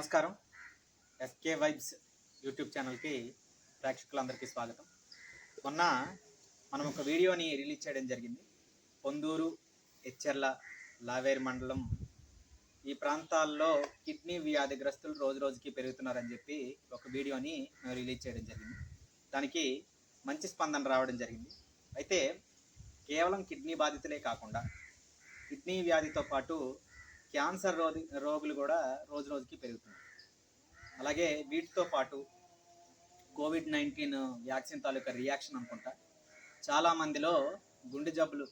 నమస్కారం. SK vibes YouTube ఛానల్కి ప్రేక్షకులందరికీ స్వాగతం. మొన్న మనం ఒక వీడియోని రిలీజ్ చేయడం జరిగింది. పొందూరు ఎచ్చెర్ల లావేరు మండలం ఈ ప్రాంతాల్లో కిడ్నీ వ్యాధిగ్రస్తులు రోజు రోజుకి పెరుగుతున్నారని చెప్పి ఒక వీడియోని మేము రిలీజ్ చేయడం జరిగింది. దానికి మంచి స్పందన రావడం జరిగింది. అయితే కేవలం కిడ్నీ బాధితులే కాకుండా కిడ్నీ వ్యాధితో పాటు క్యాన్సర్ రోగి రోగులు కూడా రోజు రోజుకి పెరుగుతున్నారు అలాగే వీటితో పాటు కోవిడ్ నైన్టీన్ వ్యాక్సిన్ తాలూకా రియాక్షన్ అనుకుంటా చాలా మందిలో గుండె జబ్బులు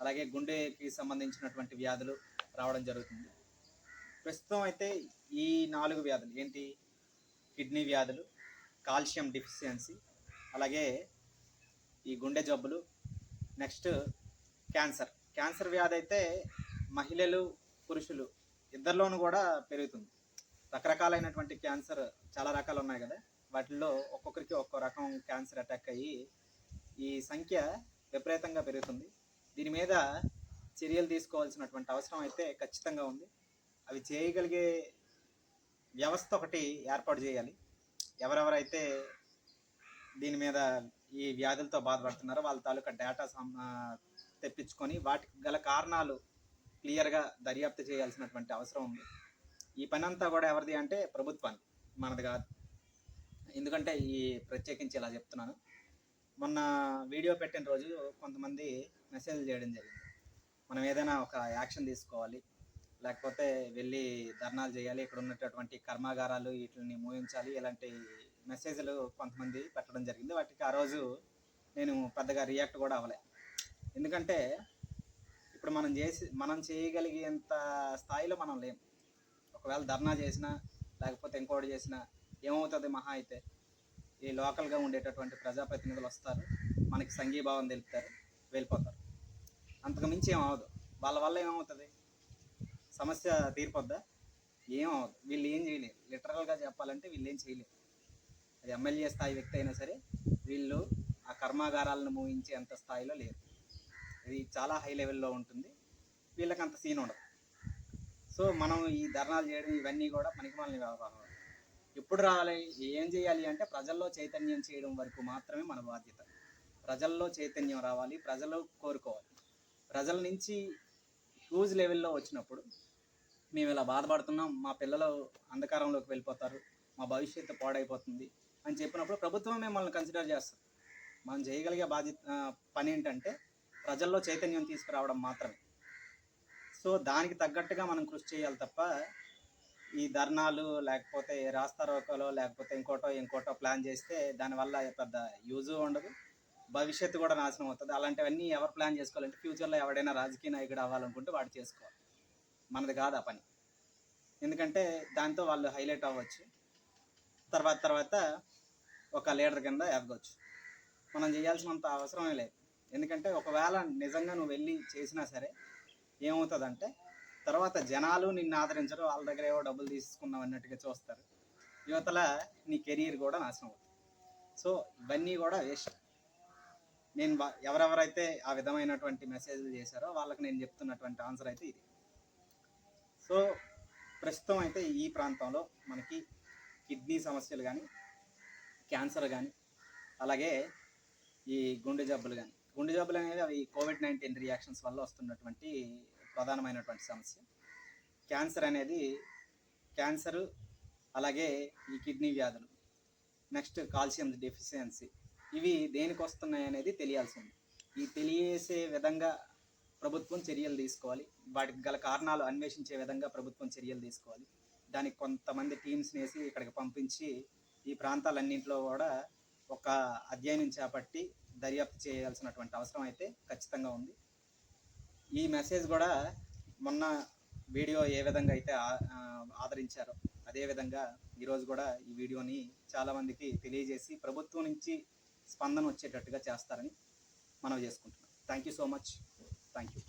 అలాగే గుండెకి సంబంధించినటువంటి వ్యాధులు రావడం జరుగుతుంది. ప్రస్తుతం అయితే ఈ నాలుగు వ్యాధులు ఏంటి? కిడ్నీ వ్యాధులు కాల్షియం డిఫిషియన్సీ అలాగే ఈ గుండె జబ్బులు నెక్స్ట్ క్యాన్సర్. క్యాన్సర్ వ్యాధి అయితే మహిళలు పురుషులు ఇద్దరిలోనూ కూడా పెరుగుతుంది. రకరకాలైనటువంటి క్యాన్సర్ చాలా రకాలు ఉన్నాయి కదా. వాటిల్లో ఒక్కొక్కరికి ఒక్కో రకం క్యాన్సర్ అటాక్ అయ్యి ఈ సంఖ్య విపరీతంగా పెరుగుతుంది. దీని మీద చర్యలు తీసుకోవాల్సినటువంటి అవసరం అయితే ఖచ్చితంగా ఉంది. అవి చేయగలిగే వ్యవస్థ ఒకటి ఏర్పాటు చేయాలి. ఎవరెవరైతే దీని మీద ఈ వ్యాధులతో బాధపడుతున్నారో వాళ్ళ తాలూకా డేటా తెప్పించుకొని వాటికి గల కారణాలు క్లియర్గా దర్యాప్తు చేయాల్సినటువంటి అవసరం ఉంది. ఈ పని అంతా కూడా ఎవరిది అంటే ప్రభుత్వాన్ని మనది కాదు. ఎందుకంటే ఈ ప్రత్యేకించి ఇలా చెప్తున్నాను. మొన్న వీడియో పెట్టిన రోజు కొంతమంది మెసేజ్ చేయడం జరిగింది. మనం ఏదైనా ఒక యాక్షన్ తీసుకోవాలి. లేకపోతే వెళ్ళి ధర్నాలు చేయాలి. ఇక్కడ ఉన్నటువంటి కర్మాగారాలు వీటిని మూయించాలి. ఇలాంటి మెసేజ్లు కొంతమంది పెట్టడం జరిగింది. వాటికి ఆ రోజు నేను పెద్దగా రియాక్ట్ కూడా అవ్వలే. ఎందుకంటే ఇప్పుడు మనం చేసి మనం చేయగలిగేంత స్థాయిలో మనం లేం. ఒకవేళ ధర్నా చేసినా లేకపోతే ఇంకోటి చేసినా ఏమవుతుంది మహా అయితే? ఈ లోకల్గా ఉండేటటువంటి ప్రజాప్రతినిధులు వస్తారు మనకి సంఘీభావం తెలుపుతారు వెళ్ళిపోతారు. అంతకు మించి ఏమవదు వాళ్ళ వల్ల ఏమవుతుంది? సమస్య తీరిపోద్దా? ఏమవదు వీళ్ళు ఏం చేయలేరు. లిటరల్గా చెప్పాలంటే వీళ్ళు ఏం చేయలేరు. అది ఎమ్మెల్యే స్థాయి వ్యక్తి అయినా సరే వీళ్ళు ఆ కర్మాగారాలను మూయించేంత స్థాయిలో లేరు. ఇది చాలా హై లెవెల్లో ఉంటుంది. వీళ్ళకి అంత సీన్ ఉండదు. సో మనం ఈ ధర్నాలు చేయడం ఇవన్నీ కూడా పనికిమాలని వ్యవహారం. ఎప్పుడు రావాలి ఏం చేయాలి అంటే ప్రజల్లో చైతన్యం చేయడం వరకు మాత్రమే మన బాధ్యత. ప్రజల్లో చైతన్యం రావాలి ప్రజలు కోరుకోవాలి. ప్రజల నుంచి హ్యూజ్ లెవెల్లో వచ్చినప్పుడు మేము ఇలా బాధపడుతున్నాం మా పిల్లలు అంధకారంలోకి వెళ్ళిపోతారు మా భవిష్యత్తు పాడైపోతుంది అని చెప్పినప్పుడు ప్రభుత్వం మిమ్మల్ని కన్సిడర్ చేస్తుంది. మనం చేయగలిగే బాధ్యత పని ఏంటంటే ప్రజల్లో చైతన్యం తీసుకురావడం మాత్రమే. సో దానికి తగ్గట్టుగా మనం కృషి చేయాలి తప్ప ఈ ధర్నాలు లేకపోతే రాస్తారోకలో లేకపోతే ఇంకోటో ఇంకోటో ప్లాన్ చేస్తే దానివల్ల పెద్ద యూజు ఉండదు భవిష్యత్తు కూడా నాశనం అవుతుంది. అలాంటివన్నీ ఎవరు ప్లాన్ చేసుకోవాలంటే ఫ్యూచర్లో ఎవడైనా రాజకీయ నాయకుడు అవ్వాలనుకుంటే వాడు చేసుకోవాలి. మనది కాదు ఆ పని. ఎందుకంటే దాంతో వాళ్ళు హైలైట్ అవ్వచ్చు. తర్వాత తర్వాత ఒక లీడర్ కింద ఎదగవచ్చు మనం చేయాల్సినంత అవసరమే లేదు. ఎందుకంటే ఒకవేళ నిజంగా నువ్వు వెళ్ళి చేసినా సరే ఏమవుతుందంటే తర్వాత జనాలు నిన్ను ఆదరించరు వాళ్ళ దగ్గర ఏవో డబ్బులు తీసుకున్నావు అన్నట్టుగా చూస్తారు. యువతల నీ కెరీర్ కూడా నాశనం అవుతుంది. సో ఇవన్నీ కూడా వేస్ట్. నేను ఎవరెవరైతే ఆ విధమైనటువంటి మెసేజ్లు చేశారో వాళ్ళకి నేను చెప్తున్నటువంటి ఆన్సర్ అయితే ఇది. సో ప్రస్తుతం అయితే ఈ ప్రాంతంలో మనకి కిడ్నీ సమస్యలు కానీ క్యాన్సర్ కానీ అలాగే ఈ గుండె జబ్బులు కానీ గుండె జబ్బులు అనేవి అవి కోవిడ్ నైన్టీన్ రియాక్షన్స్ వల్ల వస్తున్నటువంటి ప్రధానమైనటువంటి సమస్య. క్యాన్సర్ అనేది క్యాన్సరు అలాగే ఈ కిడ్నీ వ్యాధులు నెక్స్ట్ కాల్షియం డెఫిషియన్సీ ఇవి దేనికి వస్తున్నాయి అనేది తెలియాల్సింది. ఈ తెలియసే విధంగా ప్రభుత్వం చర్యలు తీసుకోవాలి. వాటికి గల కారణాలు అన్వేషించే విధంగా ప్రభుత్వం చర్యలు తీసుకోవాలి. దానికి కొంతమంది టీమ్స్ వేసి ఇక్కడికి పంపించి ఈ ప్రాంతాలన్నింటిలో కూడా ఒక అధ్యయనం చేపట్టి దర్యాప్తు చేయాల్సినటువంటి అవసరం అయితే ఖచ్చితంగా ఉంది. ఈ మెసేజ్ కూడా మొన్న వీడియో ఏ విధంగా అయితే ఆదరించారో అదేవిధంగా ఈరోజు కూడా ఈ వీడియోని చాలామందికి తెలియజేసి ప్రభుత్వం నుంచి స్పందన వచ్చేటట్టుగా చేస్తారని మనం చేసుకుంటున్నాం. Thank you so much thank you